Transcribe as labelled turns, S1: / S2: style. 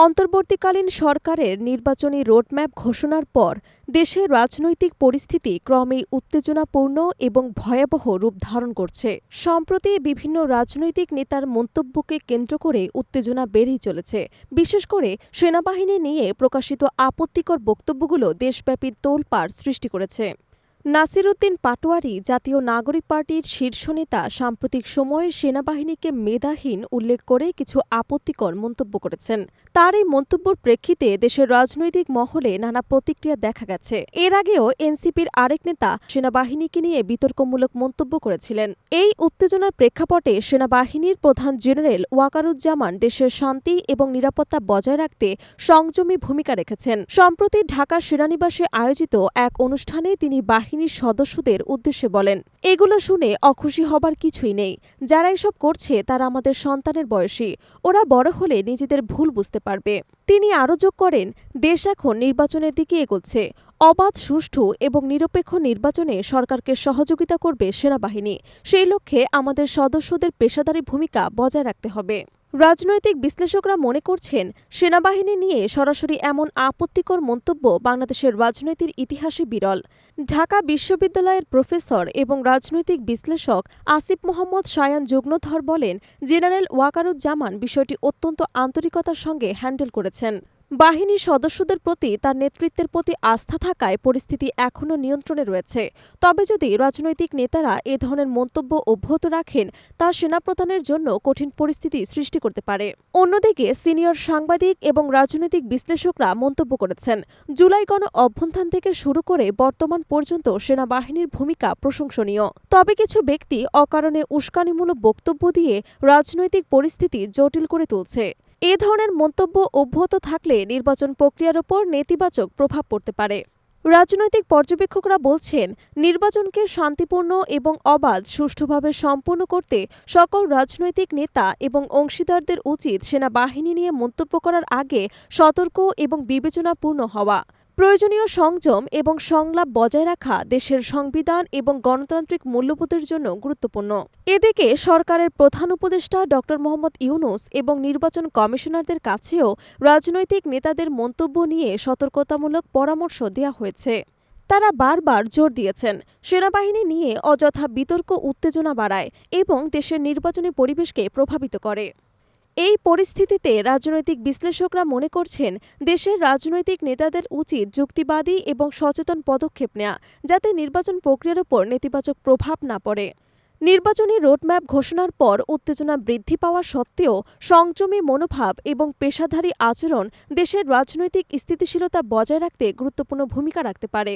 S1: অন্তর্বর্তীকালীন সরকারের নির্বাচনী রোডম্যাপ ঘোষণার পর দেশের রাজনৈতিক পরিস্থিতি ক্রমেই উত্তেজনাপূর্ণ এবং ভয়াবহ রূপ ধারণ করছে। সম্প্রতি বিভিন্ন রাজনৈতিক নেতার মন্তব্যকে কেন্দ্র করে উত্তেজনা বেড়েই চলেছে। বিশেষ করে সেনাবাহিনী নিয়ে প্রকাশিত আপত্তিকর বক্তব্যগুলো দেশব্যাপী তোলপাড় সৃষ্টি করেছে। নাসিরুদ্দিন পাটোয়ারি জাতীয় নাগরিক পার্টির শীর্ষ নেতা সাম্প্রতিক সময়ে সেনাবাহিনীকে মেধাহীন উল্লেখ করে কিছু আপত্তিকর মন্তব্য করেছেন। তার এই মন্তব্যর প্রেক্ষিতে দেশের রাজনৈতিক মহলে নানা প্রতিক্রিয়া দেখা গেছে। এর আগেও এনসিপির আরেক নেতা সেনাবাহিনীকে নিয়ে বিতর্কমূলক মন্তব্য করেছিলেন। এই উত্তেজনার প্রেক্ষাপটে সেনাবাহিনীর প্রধান জেনারেল ওয়াকারুজ্জামান দেশের শান্তি এবং নিরাপত্তা বজায় রাখতে সংযমী ভূমিকা রেখেছেন। সম্প্রতি ঢাকা সেনানিবাসে আয়োজিত এক অনুষ্ঠানে তিনি বাহিনীর সদস্যদের উদ্দেশ্যে বলেন, এগুলো শুনে অখুশি হবার কিছুই নেই। যারা এসব করছে, তারা আমাদের সন্তানের বয়সী। ওরা বড় হলে নিজেদের ভুল বুঝতে পারবে। তিনি আরও যোগ করেন, দেশ এখন নির্বাচনের দিকে এগোচ্ছে। অবাধ, সুষ্ঠু এবং নিরপেক্ষ নির্বাচনে সরকারকে সহযোগিতা করবে সেনাবাহিনী। সেই লক্ষ্যে আমাদের সদস্যদের পেশাদারী ভূমিকা বজায় রাখতে হবে। রাজনৈতিক বিশ্লেষকরা মনে করছেন, সেনাবাহিনী নিয়ে সরাসরি এমন আপত্তিকর মন্তব্য বাংলাদেশের রাজনীতির ইতিহাসে বিরল। ঢাকা বিশ্ববিদ্যালয়ের প্রফেসর এবং রাজনৈতিক বিশ্লেষক আসিফ মোহাম্মদ সায়ান যুগ্নধর বলেন, জেনারেল ওয়াকারুজ্জামান বিষয়টি অত্যন্ত আন্তরিকতার সঙ্গে হ্যান্ডেল করেছেন। বাহিনীর সদস্যদের প্রতি তার নেতৃত্বের প্রতি আস্থা থাকায় পরিস্থিতি এখনও নিয়ন্ত্রণে রয়েছে। তবে যদি রাজনৈতিক নেতারা এ ধরনের মন্তব্য অব্যাহত রাখেন, তা সেনাপ্রধানের জন্য কঠিন পরিস্থিতি সৃষ্টি করতে পারে। অন্যদিকে, সিনিয়র সাংবাদিক এবং রাজনৈতিক বিশ্লেষকরা মন্তব্য করেছেন, জুলাই গণ অভ্যুত্থান থেকে শুরু করে বর্তমান পর্যন্ত সেনাবাহিনীর ভূমিকা প্রশংসনীয়। তবে কিছু ব্যক্তি অকারণে উস্কানিমূলক বক্তব্য দিয়ে রাজনৈতিক পরিস্থিতি জটিল করে তুলছে। এ ধরনের মন্তব্য অব্যাহত থাকলে নির্বাচন প্রক্রিয়ার ওপর নেতিবাচক প্রভাব পড়তে পারে। রাজনৈতিক পর্যবেক্ষকরা বলছেন, নির্বাচনকে শান্তিপূর্ণ এবং অবাধ সুষ্ঠুভাবে সম্পন্ন করতে সকল রাজনৈতিক নেতা এবং অংশীদারদের উচিত সেনাবাহিনী নিয়ে মন্তব্য করার আগে সতর্ক এবং বিবেচনাপূর্ণ হওয়া। প্রয়োজনীয় সংযম এবং সংলাপ বজায় রাখা দেশের সংবিধান এবং গণতান্ত্রিক মূল্যবোধের জন্য গুরুত্বপূর্ণ। এদিকে সরকারের প্রধান উপদেষ্টা ড. মোহাম্মদ ইউনুস এবং নির্বাচন কমিশনারদের কাছেও রাজনৈতিক নেতাদের মন্তব্য নিয়ে সতর্কতামূলক পরামর্শ দেওয়া হয়েছে। তারা বারবার জোর দিয়েছেন সেনাবাহিনী নিয়ে অযথা বিতর্ক, উত্তেজনা বাড়ায় এবং দেশের নির্বাচনী পরিবেশকে প্রভাবিত করে। এই পরিস্থিতিতে রাজনৈতিক বিশ্লেষকরা মনে করছেন, দেশের রাজনৈতিক নেতাদের উচিত যুক্তিবাদী এবং সচেতন পদক্ষেপ নেওয়া যাতে নির্বাচন প্রক্রিয়ার ওপর নেতিবাচক প্রভাব না পড়ে। নির্বাচনী রোডম্যাপ ঘোষণার পর উত্তেজনা বৃদ্ধি পাওয়া সত্ত্বেও সংযমী মনোভাব এবং পেশাদারী আচরণ দেশের রাজনৈতিক স্থিতিশীলতা বজায় রাখতে গুরুত্বপূর্ণ ভূমিকা রাখতে পারে।